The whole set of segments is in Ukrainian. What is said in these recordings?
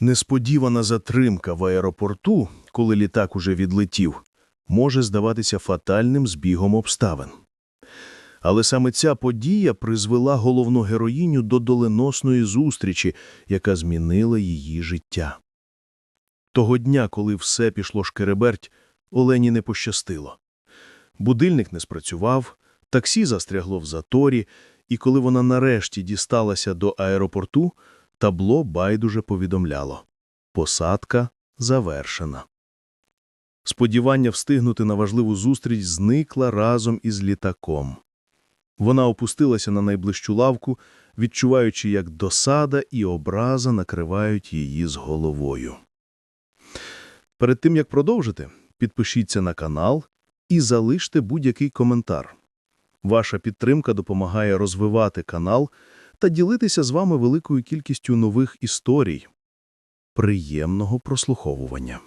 Несподівана затримка в аеропорту, коли літак уже відлетів, може здаватися фатальним збігом обставин. Але саме ця подія призвела головну героїню до доленосної зустрічі, яка змінила її життя. Того дня, коли все пішло шкереберть, Олені не пощастило. Будильник не спрацював, таксі застрягло в заторі, і коли вона нарешті дісталася до аеропорту, табло байдуже повідомляло – посадка завершена. Сподівання встигнути на важливу зустріч зникла разом із літаком. Вона опустилася на найближчу лавку, відчуваючи, як досада і образа накривають її з головою. Перед тим, як продовжити, підпишіться на канал і залиште будь-який коментар. Ваша підтримка допомагає розвивати канал та ділитися з вами великою кількістю нових історій. Приємного прослуховування.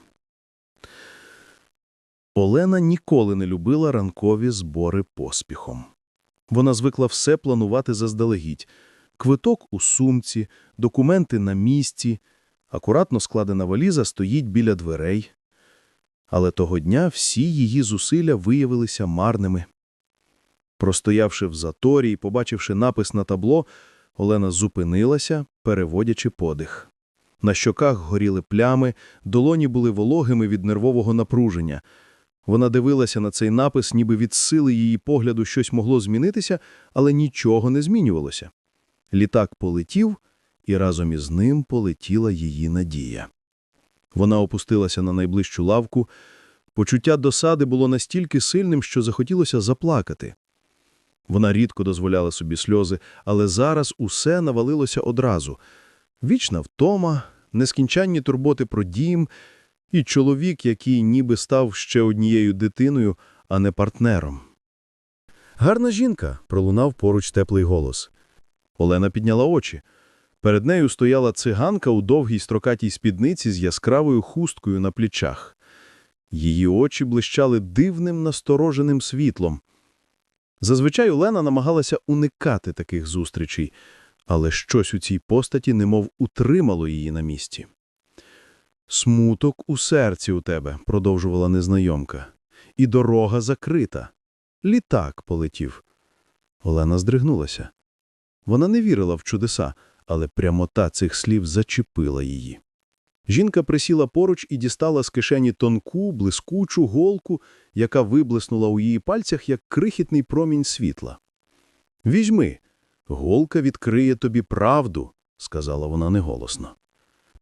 Олена ніколи не любила ранкові збори поспіхом. Вона звикла все планувати заздалегідь. Квиток у сумці, документи на місці, акуратно складена валіза стоїть біля дверей. Але того дня всі її зусилля виявилися марними. Простоявши в заторі і побачивши напис на табло, Олена зупинилася, переводячи подих. На щоках горіли плями, долоні були вологими від нервового напруження. Вона дивилася на цей напис, ніби від сили її погляду щось могло змінитися, але нічого не змінювалося. Літак полетів, і разом із ним полетіла її надія. Вона опустилася на найближчу лавку. Почуття досади було настільки сильним, що захотілося заплакати. Вона рідко дозволяла собі сльози, але зараз усе навалилося одразу. Вічна втома, нескінченні турботи про дім і чоловік, який ніби став ще однією дитиною, а не партнером. «Гарна жінка!» – пролунав поруч теплий голос. Олена підняла очі. Перед нею стояла циганка у довгій строкатій спідниці з яскравою хусткою на плечах. Її очі блищали дивним настороженим світлом. Зазвичай Олена намагалася уникати таких зустрічей, але щось у цій постаті немов утримало її на місці. «Смуток у серці у тебе», – продовжувала незнайомка. «І дорога закрита. Літак полетів». Олена здригнулася. Вона не вірила в чудеса, але прямота цих слів зачепила її. Жінка присіла поруч і дістала з кишені тонку, блискучу голку, яка виблиснула у її пальцях, як крихітний промінь світла. «Візьми, голка відкриє тобі правду», – сказала вона неголосно.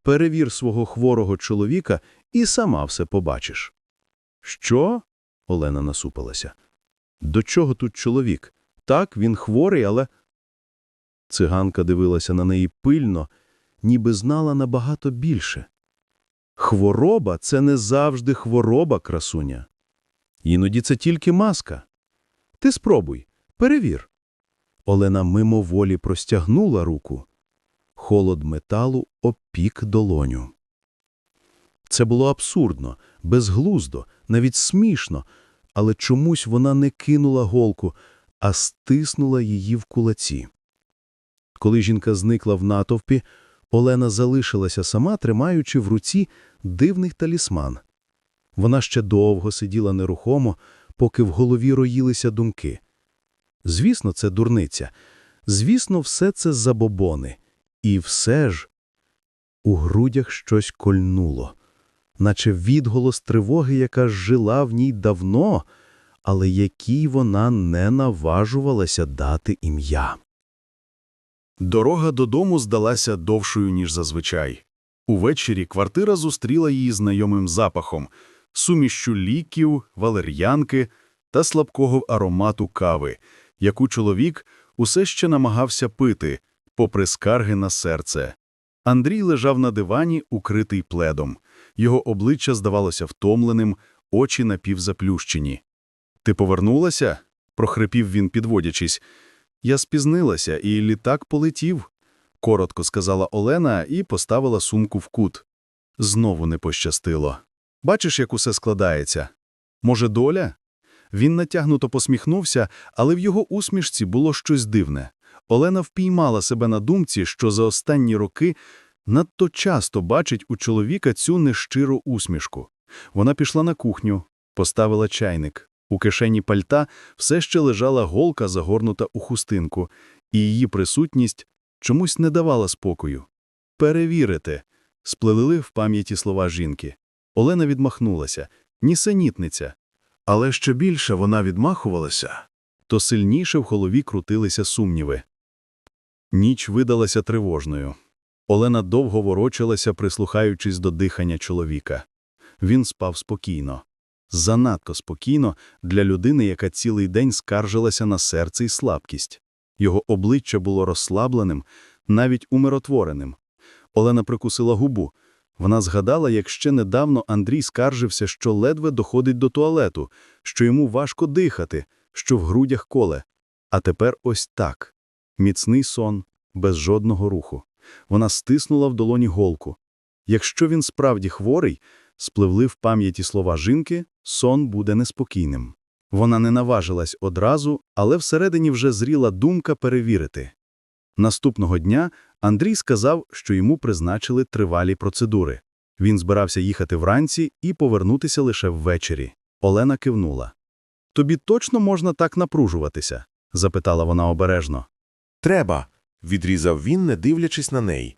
«Перевір свого хворого чоловіка і сама все побачиш». «Що?» – Олена насупилася. «До чого тут чоловік? Так, він хворий, але…» Циганка дивилася на неї пильно, ніби знала набагато більше. Хвороба – це не завжди хвороба, красуня. Іноді це тільки маска. Ти спробуй, перевір. Олена мимоволі простягнула руку. Холод металу опік долоню. Це було абсурдно, безглуздо, навіть смішно, але чомусь вона не кинула голку, а стиснула її в кулаці. Коли жінка зникла в натовпі, Олена залишилася сама, тримаючи в руці дивний талісман. Вона ще довго сиділа нерухомо, поки в голові роїлися думки. Звісно, це дурниця. Звісно, все це забобони. І все ж у грудях щось кольнуло, наче відголос тривоги, яка жила в ній давно, але якій вона не наважувалася дати ім'я. Дорога додому здалася довшою, ніж зазвичай. Увечері квартира зустріла її знайомим запахом – сумішчю ліків, валер'янки та слабкого аромату кави, яку чоловік усе ще намагався пити, попри скарги на серце. Андрій лежав на дивані, укритий пледом. Його обличчя здавалося втомленим, очі напівзаплющені. «Ти повернулася?» – прохрипів він, підводячись. Я спізнилася, і літак полетів, – коротко сказала Олена і поставила сумку в кут. Знову не пощастило. Бачиш, як усе складається? Може, доля? Він натягнуто посміхнувся, але в його усмішці було щось дивне. Олена впіймала себе на думці, що за останні роки надто часто бачить у чоловіка цю нещиру усмішку. Вона пішла на кухню, поставила чайник. У кишені пальта все ще лежала голка, загорнута у хустинку, і її присутність чомусь не давала спокою. «Перевірите», – сплелили в пам'яті слова жінки. Олена відмахнулася. Нісенітниця. Але що більше вона відмахувалася, то сильніше в голові крутилися сумніви. Ніч видалася тривожною. Олена довго ворочалася, прислухаючись до дихання чоловіка. Він спав спокійно. Занадто спокійно для людини, яка цілий день скаржилася на серце і слабкість. Його обличчя було розслабленим, навіть умиротвореним. Олена прикусила губу. Вона згадала, як ще недавно Андрій скаржився, що ледве доходить до туалету, що йому важко дихати, що в грудях коле. А тепер ось так. Міцний сон, без жодного руху. Вона стиснула в долоні голку. Якщо він справді хворий, спливли в пам'яті слова жінки, сон буде неспокійним. Вона не наважилась одразу, але всередині вже зріла думка перевірити. Наступного дня Андрій сказав, що йому призначили тривалі процедури. Він збирався їхати вранці і повернутися лише ввечері. Олена кивнула. «Тобі точно можна так напружуватися?» – запитала вона обережно. Треба, відрізав він, не дивлячись на неї.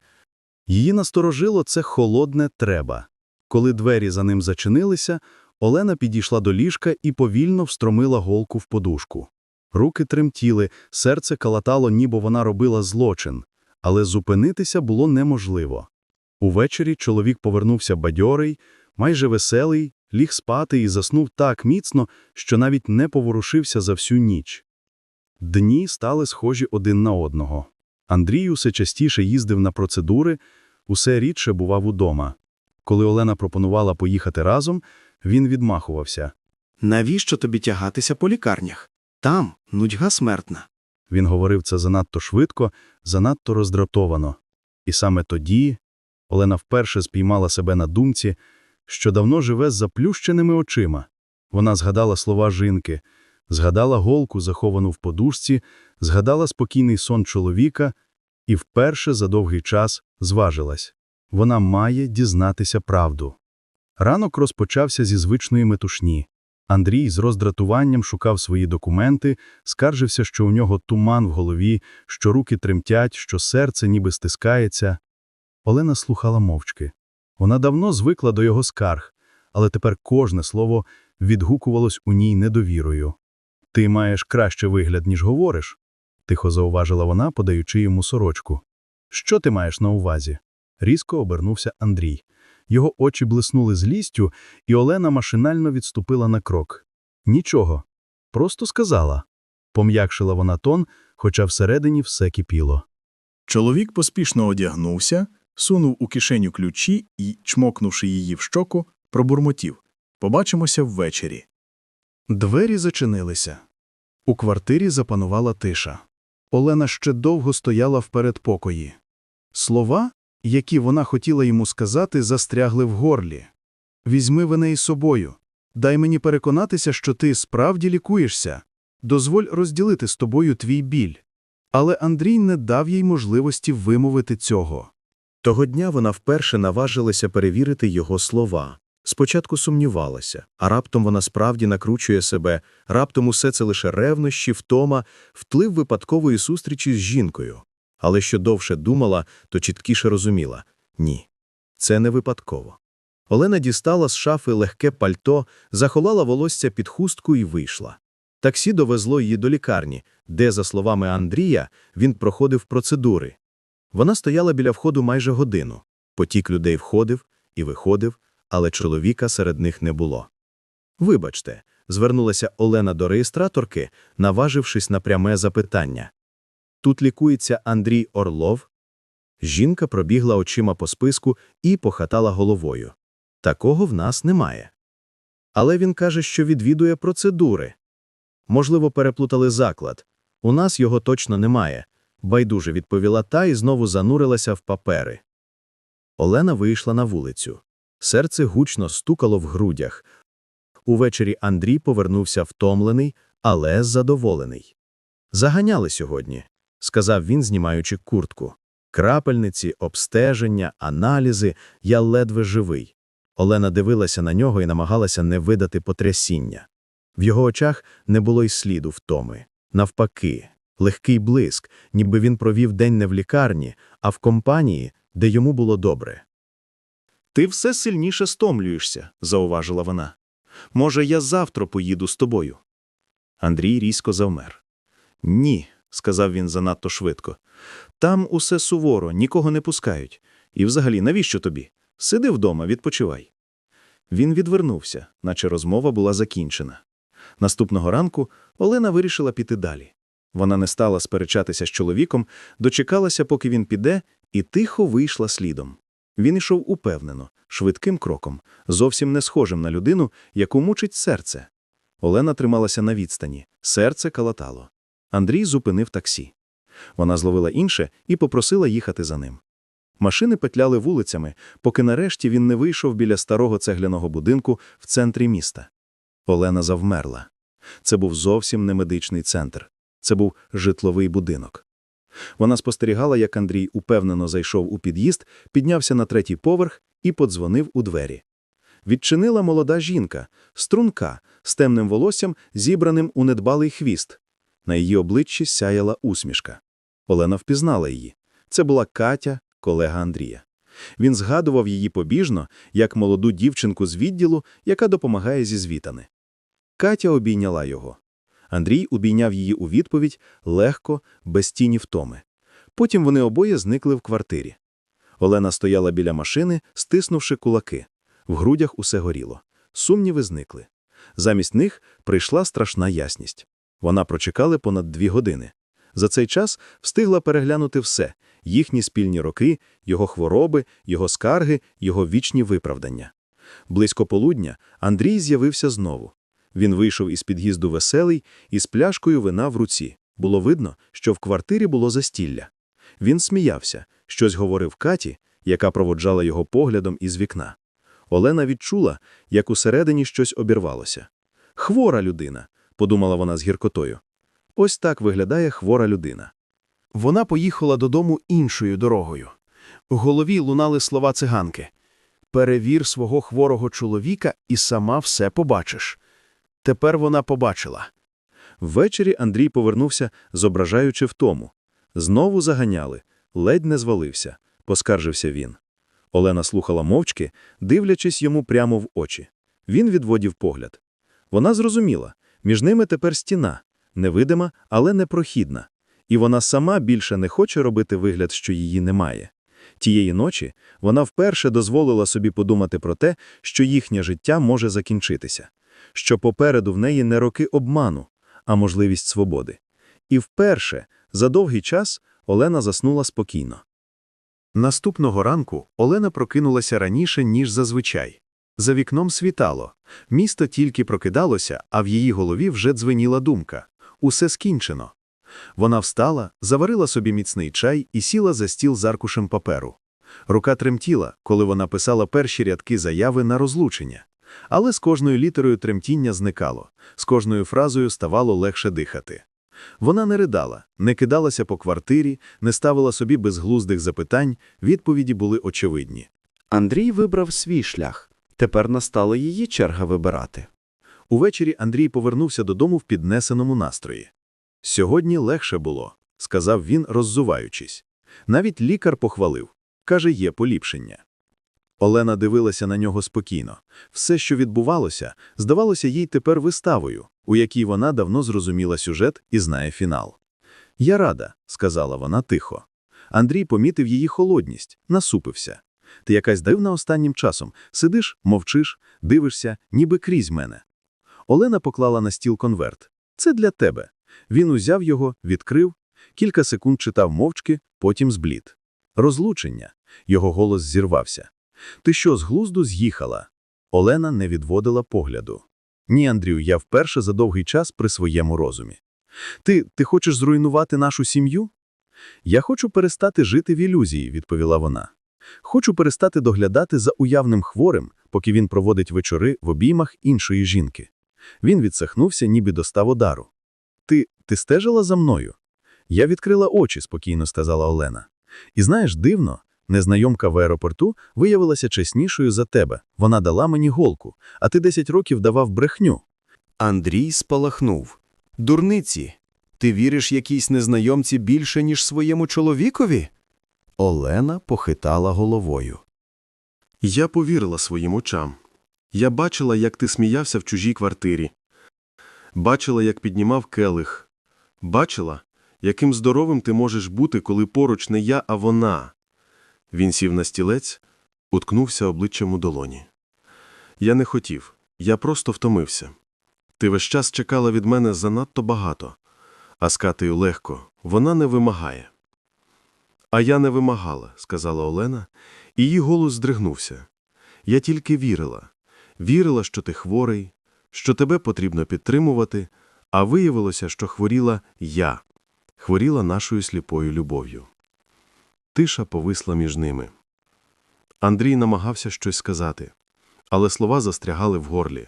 Її насторожило це холодне «треба». Коли двері за ним зачинилися, Олена підійшла до ліжка і повільно встромила голку в подушку. Руки тремтіли, серце калатало, ніби вона робила злочин, але зупинитися було неможливо. Увечері чоловік повернувся бадьорий, майже веселий, ліг спати і заснув так міцно, що навіть не поворушився за всю ніч. Дні стали схожі один на одного. Андрій усе частіше їздив на процедури, усе рідше бував удома. Коли Олена пропонувала поїхати разом, він відмахувався. Навіщо тобі тягатися по лікарнях? Там нудьга смертна. Він говорив це занадто швидко, занадто роздратовано. І саме тоді Олена вперше спіймала себе на думці, що давно живе з заплющеними очима. Вона згадала слова жінки, згадала голку, заховану в подушці, згадала спокійний сон чоловіка і вперше за довгий час зважилась. Вона має дізнатися правду. Ранок розпочався зі звичної метушні. Андрій з роздратуванням шукав свої документи, скаржився, що у нього туман в голові, що руки тремтять, що серце ніби стискається. Олена слухала мовчки. Вона давно звикла до його скарг, але тепер кожне слово відгукувалось у ній недовірою. «Ти маєш краще вигляд, ніж говориш», – тихо зауважила вона, подаючи йому сорочку. «Що ти маєш на увазі?» Різко обернувся Андрій. Його очі блиснули злістю, і Олена машинально відступила на крок. Нічого. Просто сказала. Пом'якшила вона тон, хоча всередині все кипіло. Чоловік поспішно одягнувся, сунув у кишеню ключі і, чмокнувши її в щоку, пробурмотів. Побачимося ввечері. Двері зачинилися. У квартирі запанувала тиша. Олена ще довго стояла в передпокої. Слова, які вона хотіла йому сказати, застрягли в горлі. «Візьми мене із собою. Дай мені переконатися, що ти справді лікуєшся. Дозволь розділити з тобою твій біль». Але Андрій не дав їй можливості вимовити цього. Того дня вона вперше наважилася перевірити його слова. Спочатку сумнівалася, а раптом вона справді накручує себе, раптом усе це лише ревнощі, втома, вплив випадкової зустрічі з жінкою. Але що довше думала, то чіткіше розуміла – ні, це не випадково. Олена дістала з шафи легке пальто, захолала волосся під хустку і вийшла. Таксі довезло її до лікарні, де, за словами Андрія, він проходив процедури. Вона стояла біля входу майже годину. Потік людей входив і виходив, але чоловіка серед них не було. Вибачте, звернулася Олена до реєстраторки, наважившись на пряме запитання. Тут лікується Андрій Орлов. Жінка пробігла очима по списку і похатала головою. Такого в нас немає. Але він каже, що відвідує процедури. Можливо, переплутали заклад. У нас його точно немає. Байдуже відповіла та і знову занурилася в папери. Олена вийшла на вулицю. Серце гучно стукало в грудях. Увечері Андрій повернувся втомлений, але задоволений. Заганяли сьогодні, сказав він, знімаючи куртку. Крапельниці, обстеження, аналізи, я ледве живий. Олена дивилася на нього і намагалася не видати потрясіння. В його очах не було й сліду втоми. Навпаки, легкий блиск, ніби він провів день не в лікарні, а в компанії, де йому було добре. Ти все сильніше стомлюєшся, зауважила вона. Може, я завтра поїду з тобою. Андрій різко завмер. Ні, сказав він занадто швидко. Там усе суворо, нікого не пускають. І взагалі, навіщо тобі? Сиди вдома, відпочивай. Він відвернувся, наче розмова була закінчена. Наступного ранку Олена вирішила піти далі. Вона не стала сперечатися з чоловіком, дочекалася, поки він піде, і тихо вийшла слідом. Він ішов упевнено, швидким кроком, зовсім не схожим на людину, яку мучить серце. Олена трималася на відстані, серце калатало. Андрій зупинив таксі. Вона зловила інше і попросила їхати за ним. Машини петляли вулицями, поки нарешті він не вийшов біля старого цегляного будинку в центрі міста. Олена завмерла. Це був зовсім не медичний центр. Це був житловий будинок. Вона спостерігала, як Андрій упевнено зайшов у під'їзд, піднявся на третій поверх і подзвонив у двері. Відчинила молода жінка, струнка, з темним волоссям, зібраним у недбалий хвіст. На її обличчі сяяла усмішка. Олена впізнала її. Це була Катя, колега Андрія. Він згадував її побіжно, як молоду дівчинку з відділу, яка допомагає зі звітами. Катя обійняла його. Андрій обійняв її у відповідь легко, без тіні втоми. Потім вони обоє зникли в квартирі. Олена стояла біля машини, стиснувши кулаки. В грудях усе горіло. Сумніви зникли. Замість них прийшла страшна ясність. Вона прочекали понад дві години. За цей час встигла переглянути все – їхні спільні роки, його хвороби, його скарги, його вічні виправдання. Близько полудня Андрій з'явився знову. Він вийшов із під'їзду веселий, із пляшкою вина в руці. Було видно, що в квартирі було застілля. Він сміявся, щось говорив Каті, яка проводжала його поглядом із вікна. Олена відчула, як усередині щось обірвалося. «Хвора людина», – подумала вона з гіркотою. Ось так виглядає хвора людина. Вона поїхала додому іншою дорогою. В голові лунали слова циганки. «Перевір свого хворого чоловіка і сама все побачиш». Тепер вона побачила. Ввечері Андрій повернувся, зображаючи втому. Знову заганяли, ледь не звалився, поскаржився він. Олена слухала мовчки, дивлячись йому прямо в очі. Він відводів погляд. Вона зрозуміла, між ними тепер стіна, невидима, але непрохідна. І вона сама більше не хоче робити вигляд, що її немає. Тієї ночі вона вперше дозволила собі подумати про те, що їхнє життя може закінчитися, що попереду в неї не роки обману, а можливість свободи. І вперше, за довгий час, Олена заснула спокійно. Наступного ранку Олена прокинулася раніше, ніж зазвичай. За вікном світало. Місто тільки прокидалося, а в її голові вже дзвеніла думка. Усе скінчено. Вона встала, заварила собі міцний чай і сіла за стіл з аркушем паперу. Рука тремтіла, коли вона писала перші рядки заяви на розлучення. Але з кожною літерою тремтіння зникало, з кожною фразою ставало легше дихати. Вона не ридала, не кидалася по квартирі, не ставила собі безглуздих запитань, відповіді були очевидні. Андрій вибрав свій шлях. Тепер настала її черга вибирати. Увечері Андрій повернувся додому в піднесеному настрої. Сьогодні легше було, сказав він, роззуваючись. Навіть лікар похвалив. Каже, є поліпшення. Олена дивилася на нього спокійно. Все, що відбувалося, здавалося їй тепер виставою, у якій вона давно зрозуміла сюжет і знає фінал. «Я рада», – сказала вона тихо. Андрій помітив її холодність, насупився. «Ти якась дивна останнім часом. Сидиш, мовчиш, дивишся, ніби крізь мене». Олена поклала на стіл конверт. «Це для тебе». Він узяв його, відкрив, кілька секунд читав мовчки, потім зблід. Розлучення. Його голос зірвався. Ти що, з глузду з'їхала? Олена не відводила погляду. Ні, Андрію, я вперше за довгий час при своєму розумі. Ти, ти хочеш зруйнувати нашу сім'ю? Я хочу перестати жити в ілюзії, відповіла вона. Хочу перестати доглядати за уявним хворим, поки він проводить вечори в обіймах іншої жінки. Він відсахнувся, ніби достав удару. Ти, ти стежила за мною? Я відкрила очі, спокійно сказала Олена. І знаєш, дивно, незнайомка в аеропорту виявилася чеснішою за тебе. Вона дала мені голку, а ти 10 років давав брехню. Андрій спалахнув. Дурниці, ти віриш якійсь незнайомці більше, ніж своєму чоловікові? Олена похитала головою. Я повірила своїм очам. Я бачила, як ти сміявся в чужій квартирі. Бачила, як піднімав келих. Бачила, яким здоровим ти можеш бути, коли поруч не я, а вона. Він сів на стілець, уткнувся обличчям у долоні. Я не хотів, я просто втомився. Ти весь час чекала від мене занадто багато, а з Катею легко, вона не вимагає. А я не вимагала, сказала Олена, і її голос здригнувся. Я тільки вірила. Вірила, що ти хворий, що тебе потрібно підтримувати, а виявилося, що хворіла я, хворіла нашою сліпою любов'ю. Тиша повисла між ними. Андрій намагався щось сказати, але слова застрягали в горлі.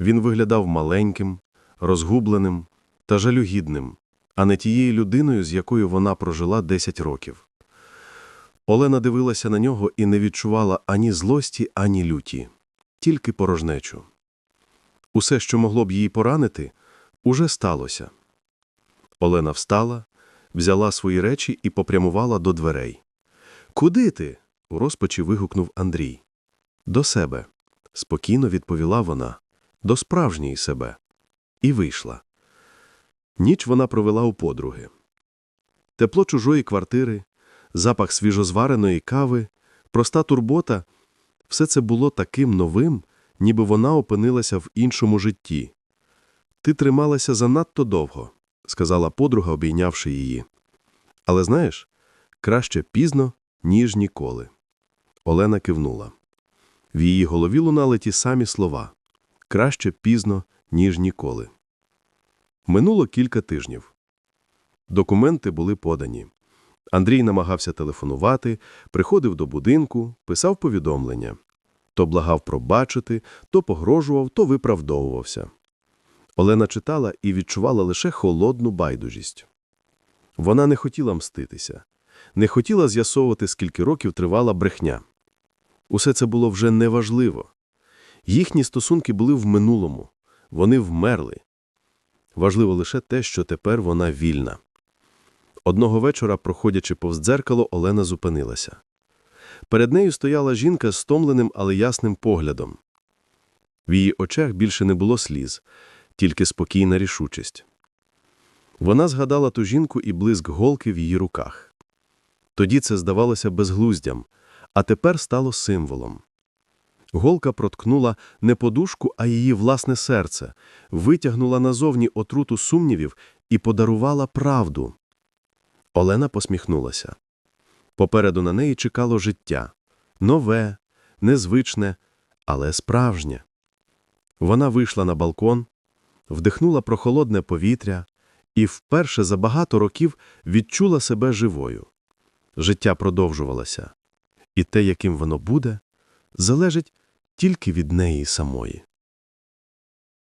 Він виглядав маленьким, розгубленим та жалюгідним, а не тією людиною, з якою вона прожила 10 років. Олена дивилася на нього і не відчувала ані злості, ані люті, тільки порожнечу. Усе, що могло б її поранити, уже сталося. Олена встала, взяла свої речі і попрямувала до дверей. Куди ти? у розпачі вигукнув Андрій. До себе, спокійно відповіла вона, до справжньої себе. І вийшла. Ніч вона провела у подруги. Тепло чужої квартири, запах свіжозвареної кави, проста турбота – все це було таким новим, ніби вона опинилася в іншому житті. Ти трималася занадто довго, сказала подруга, обійнявши її. Але знаєш, краще пізно, ніж ніколи. Олена кивнула. В її голові лунали ті самі слова краще пізно, ніж ніколи. Минуло кілька тижнів. Документи були подані. Андрій намагався телефонувати, приходив до будинку, писав повідомлення. То благав пробачити, то погрожував, то виправдовувався. Олена читала і відчувала лише холодну байдужість. Вона не хотіла мститися, не хотіла з'ясовувати, скільки років тривала брехня. Усе це було вже неважливо. Їхні стосунки були в минулому, вони вмерли. Важливо лише те, що тепер вона вільна. Одного вечора, проходячи повз дзеркало, Олена зупинилася. Перед нею стояла жінка з стомленим, але ясним поглядом. В її очах більше не було сліз, тільки спокійна рішучість. Вона згадала ту жінку і блиск голки в її руках. Тоді це здавалося безглуздям, а тепер стало символом. Голка проткнула не подушку, а її власне серце, витягнула назовні отруту сумнівів і подарувала правду. Олена посміхнулася. Попереду на неї чекало життя. Нове, незвичне, але справжнє. Вона вийшла на балкон, вдихнула прохолодне повітря і вперше за багато років відчула себе живою. Життя продовжувалося, і те, яким воно буде, залежить тільки від неї самої.